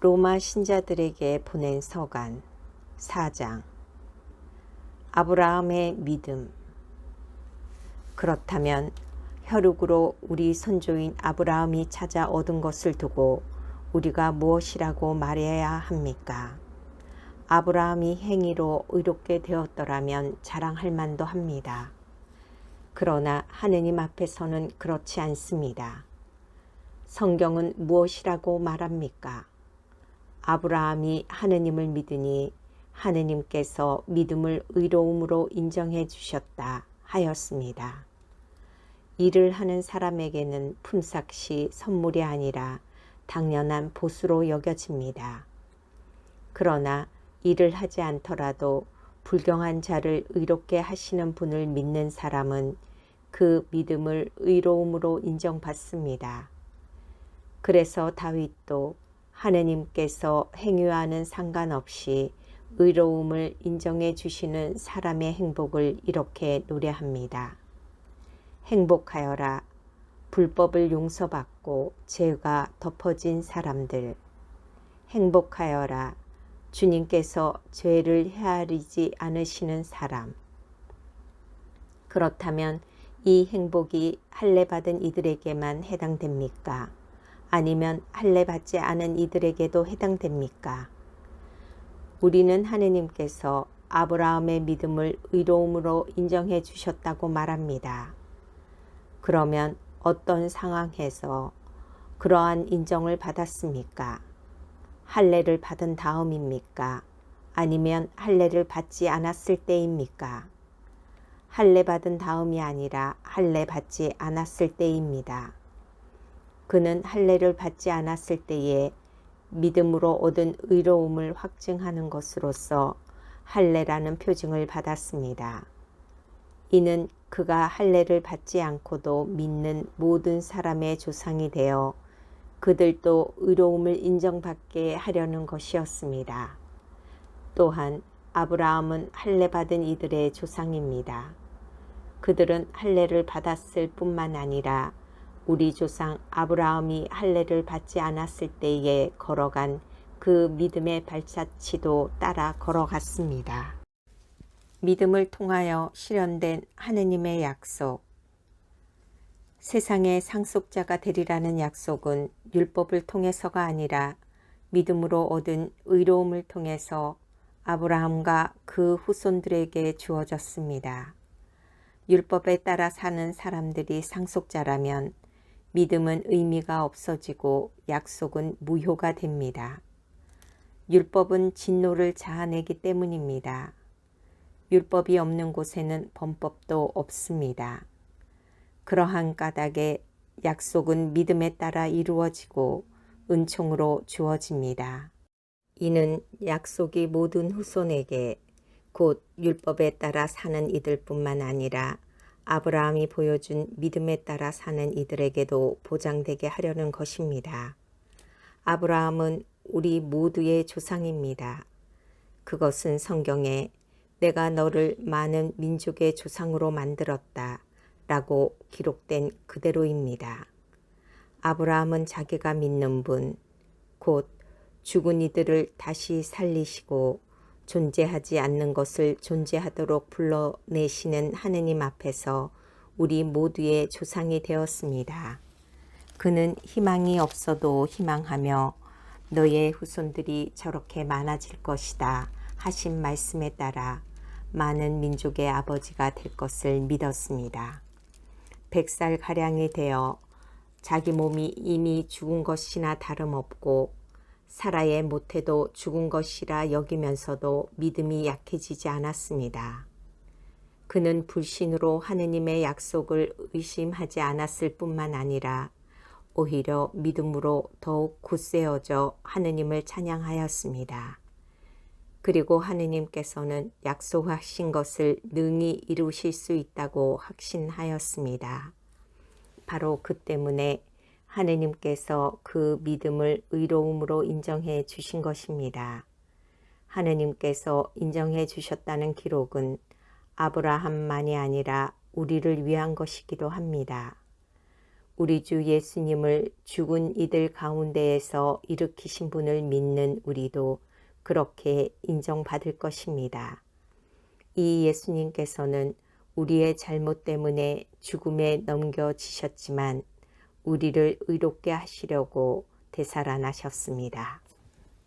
로마 신자들에게 보낸 서간 4장 아브라함의 믿음 그렇다면 혈육으로 우리 선조인 아브라함이 찾아 얻은 것을 두고 우리가 무엇이라고 말해야 합니까? 아브라함이 행위로 의롭게 되었더라면 자랑할 만도 합니다. 그러나 하느님 앞에서는 그렇지 않습니다. 성경은 무엇이라고 말합니까? 아브라함이 하느님을 믿으니 하느님께서 믿음을 의로움으로 인정해 주셨다 하였습니다. 일을 하는 사람에게는 품삯이 선물이 아니라 당연한 보수로 여겨집니다. 그러나 일을 하지 않더라도 불경한 자를 의롭게 하시는 분을 믿는 사람은 그 믿음을 의로움으로 인정받습니다. 그래서 다윗도 하느님께서 행위와는 상관없이 의로움을 인정해 주시는 사람의 행복을 이렇게 노래합니다. 행복하여라. 불법을 용서받고 죄가 덮어진 사람들. 행복하여라. 주님께서 죄를 헤아리지 않으시는 사람. 그렇다면 이 행복이 할례 받은 이들에게만 해당됩니까? 아니면 할례 받지 않은 이들에게도 해당됩니까? 우리는 하느님께서 아브라함의 믿음을 의로움으로 인정해 주셨다고 말합니다. 그러면 어떤 상황에서 그러한 인정을 받았습니까? 할례를 받은 다음입니까? 아니면 할례를 받지 않았을 때입니까? 할례 받은 다음이 아니라 할례 받지 않았을 때입니다. 그는 할례를 받지 않았을 때에 믿음으로 얻은 의로움을 확증하는 것으로서 할례라는 표징을 받았습니다. 이는 그가 할례를 받지 않고도 믿는 모든 사람의 조상이 되어 그들도 의로움을 인정받게 하려는 것이었습니다. 또한 아브라함은 할례 받은 이들의 조상입니다. 그들은 할례를 받았을 뿐만 아니라 우리 조상 아브라함이 할례를 받지 않았을 때에 걸어간 그 믿음의 발자취도 따라 걸어갔습니다. 믿음을 통하여 실현된 하느님의 약속. 세상의 상속자가 되리라는 약속은 율법을 통해서가 아니라 믿음으로 얻은 의로움을 통해서 아브라함과 그 후손들에게 주어졌습니다. 율법에 따라 사는 사람들이 상속자라면 믿음은 의미가 없어지고 약속은 무효가 됩니다. 율법은 진노를 자아내기 때문입니다. 율법이 없는 곳에는 범법도 없습니다. 그러한 까닭에 약속은 믿음에 따라 이루어지고 은총으로 주어집니다. 이는 약속이 모든 후손에게 곧 율법에 따라 사는 이들뿐만 아니라 아브라함이 보여준 믿음에 따라 사는 이들에게도 보장되게 하려는 것입니다. 아브라함은 우리 모두의 조상입니다. 그것은 성경에 내가 너를 많은 민족의 조상으로 만들었다 라고 기록된 그대로입니다. 아브라함은 자기가 믿는 분, 곧 죽은 이들을 다시 살리시고 존재하지 않는 것을 존재하도록 불러내시는 하느님 앞에서 우리 모두의 조상이 되었습니다. 그는 희망이 없어도 희망하며 너의 후손들이 저렇게 많아질 것이다 하신 말씀에 따라 많은 민족의 아버지가 될 것을 믿었습니다. 백살 가량이 되어 자기 몸이 이미 죽은 것이나 다름없고 살아야 못해도 죽은 것이라 여기면서도 믿음이 약해지지 않았습니다. 그는 불신으로 하느님의 약속을 의심하지 않았을 뿐만 아니라 오히려 믿음으로 더욱 굳세어져 하느님을 찬양하였습니다. 그리고 하느님께서는 약속하신 것을 능히 이루실 수 있다고 확신하였습니다. 바로 그 때문에 하느님께서 그 믿음을 의로움으로 인정해 주신 것입니다. 하느님께서 인정해 주셨다는 기록은 아브라함만이 아니라 우리를 위한 것이기도 합니다. 우리 주 예수님을 죽은 이들 가운데에서 일으키신 분을 믿는 우리도 그렇게 인정받을 것입니다. 이 예수님께서는 우리의 잘못 때문에 죽음에 넘겨지셨지만 우리를 의롭게 하시려고 되살아나셨습니다.